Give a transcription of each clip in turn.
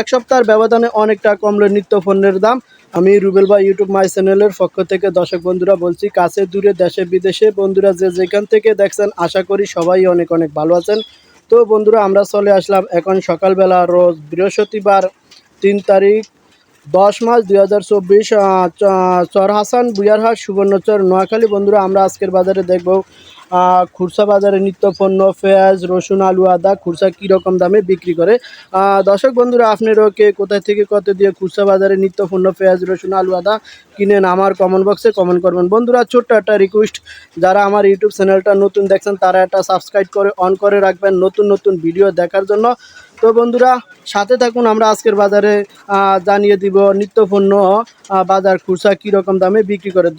এক সপ্তাহের ব্যবধানে অনেকটা কমলো নিত্য পণ্যের দাম। আমি রুবেল ভাই ইউটিউব মাই চ্যানেলের পক্ষ থেকে দর্শক বন্ধুরা বলছি, কাছে দূরে, দেশে, বিদেশে বন্ধুরা যে যেখান থেকে দেখছেন, আশা করি সবাই অনেক অনেক ভালো আছেন। তো বন্ধুরা, আমরা চলে আসলাম এখন সকালবেলা, রোজ বৃহস্পতিবার তিন তারিখ। দশ মাস দুই হাজার চব্বিশ চর হাসান বুয়ারহাট সুবর্ণচর, নোয়াখালী। বন্ধুরা, আমরা আজকের বাজারে দেখব খুরসা বাজারে নিত্য পণ্য পেঁয়াজ, রসুন, আলু, আদা। খুরসা কীরকম দামে বিক্রি করে? দর্শক বন্ধুরা, আপনারও কে কোথায় থেকে কত দিয়ে খুরসা বাজারে নিত্য পণ্য পেঁয়াজ, রসুন, আলু, আদা কিনেন, আমার কমেন্ট বক্সে কমেন্ট করবেন। বন্ধুরা, ছোট্ট একটা রিকোয়েস্ট যারা আমার ইউটিউব চ্যানেলটা নতুন দেখছেন, তারা একটা সাবস্ক্রাইব করে অন করে রাখবেন নতুন নতুন ভিডিও দেখার জন্য। তো বন্ধুরা সাথে থাকুন আমরা আজকের বাজারে জানিয়ে দিব নিত্য পণ্য বাজার খুচরা কীরকম দামে বিক্রি করে।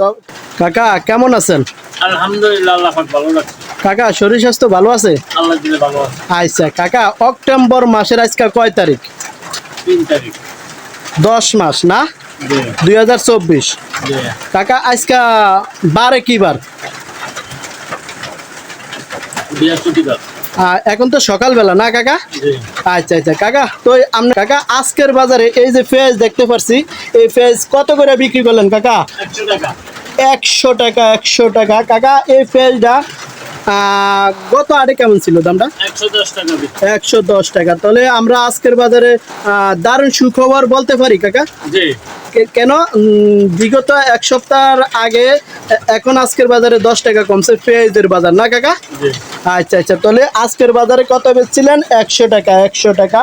কাকা কেমন আছেন? আলহামদুলিল্লাহ ভালো লাগছে কাকা শরীর স্বাস্থ্য ভালো আছে? আচ্ছা কাকা অক্টোবর মাসের আজকে কয় তারিখ? তিন তারিখ। দশ মাস না? দুই হাজার চব্বিশ। কাকা আজকে বারে কি বার? বৃহস্পতিবার। এখন তো সকালবেলা না কাকা? আচ্ছা আচ্ছা। কাকা তো আমরা কাকা আজকের বাজারে এই যে পেঁয়াজ দেখতে পারছি এই পেঁয়াজ কত করে বিক্রি করলেন কাকা? একশো টাকা। একশো টাকা কাকা এই পেঁয়াজটা গত আরে কেমন ছিল দামটা? একশো দশ টাকা তাহলে আমরা আজকের বাজারে দারুণ সুখবর বলতে পারি কাকা? কেন? বিগত এক সপ্তাহ আগে এখন আজকের বাজারে দশ টাকা কমছে পেঁয়াজের বাজার না কাকা? আচ্ছা আচ্ছা তাহলে আজকের বাজারে কত বেচছিলেন? একশো টাকা একশো টাকা।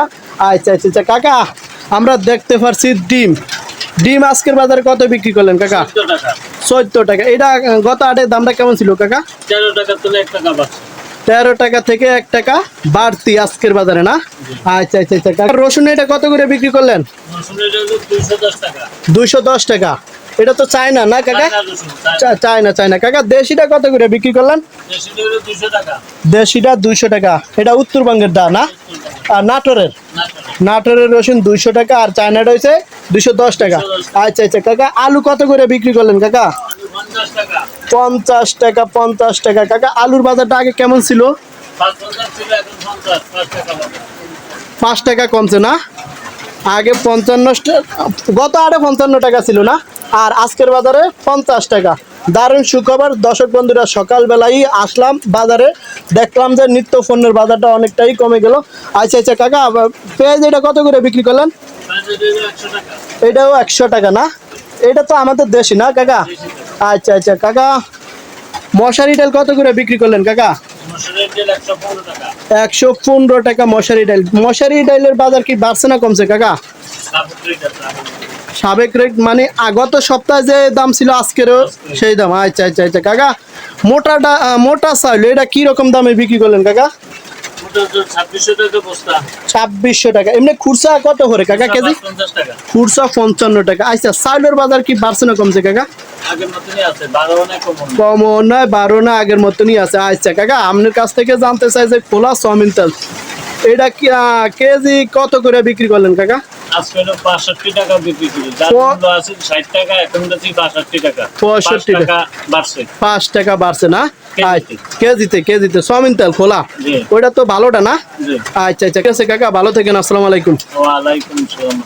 আচ্ছা আচ্ছা আচ্ছা কাকা আমরা দেখতে পারছি ডিম। ডিম আজকের বাজারে কত বিক্রি করলেন কাকা? চোদ্দ টাকা। এটা গত আটের দামটা কেমন ছিল কাকা? তেরো টাকা তুলে এক টাকা তেরো টাকা থেকে এক টাকা বাড়তি আজকের বাজারে না? আচ্ছা আচ্ছা আচ্ছা। রসুন এটা কত করে বিক্রি করলেন? দুইশো দশ টাকা। এটা তো চায়না না কাকা? China China. কাকা দেশিটা কত করে বিক্রি করলেন? দেশিটা দুইশো টাকা। এটা উত্তরবঙ্গের দা না? আর নাটোরের? নাটোরের। রসুন দুইশো টাকা আর চায়নাটা হয়েছে দুইশো দশ টাকা। আচ্ছা আচ্ছা কাকা আলু কত করে বিক্রি করলেন কাকা? পঞ্চাশ টাকা পঞ্চাশ টাকা। কাকা, আলুর বাজারটা আগে কেমন ছিল? পাঁচ টাকা কমছে না? আগে পঞ্চান্ন গত আরে পঞ্চান্ন টাকা ছিল না? আর আজকের বাজারে পঞ্চাশ টাকা। দারুণ সুখবর। দর্শক বন্ধুরা সকালবেলাই আসলাম বাজারে। দেখলাম যে নিত্য পণ্যের বাজারটা অনেকটাই কমে গেল। আচ্ছা আচ্ছা কাকা, পেঁয়াজ এটা কত করে বিক্রি করলেন? এটাও একশো টাকা না? এটা তো আমাদের দেশি না কাকা? আচ্ছা আচ্ছা কাকা। মশারি ডাল কত করে বিক্রি করলেন কাকা? একশো পনেরো টাকা। মশারি ডাল মশারি ডালের বাজার কি বাড়ছে না কমছে কাকা? সাবেক রেট মানে আগত সপ্তাহে যে দাম ছিল আজকেরও সেই দাম। আচ্ছা আচ্ছা আচ্ছা কাকা। মোটাটা মোটা চাইল এটা কি রকম দামে বিক্রি করলেন কাকা? ছাব্বিশশো টাকা এমনি খুরসা কত করে কাকা কেজি? খুরসা পঞ্চান্ন টাকা। আচ্ছা বাজার কি বাড়ছে না কমছে কাকা? নয় বারো না আগের মতনই আছে। আচ্ছা কাকা আপনার কাছ থেকে জানতে চাই যে খোলা চাউমিন তেল এটা কি কেজি কত করে বিক্রি করলেন কাকা? আজকে হলো বাষট্টি টাকা বিক্রি করি। যার মূল্য আছে ষাট টাকা এখন দেখছি বাষট্টি টাকা। পঁয়ষট্টি পাঁচ টাকা। বাড়ছে। পাঁচ টাকা বাড়ছে না? কেজিতে। তেল খোলা? ওইটা তো ভালোটা না? আচ্ছা আচ্ছা। ঠিক আছে কাকা ভালো থাকেন। আসসালামু আলাইকুম। ওয়ালাইকুম সালাম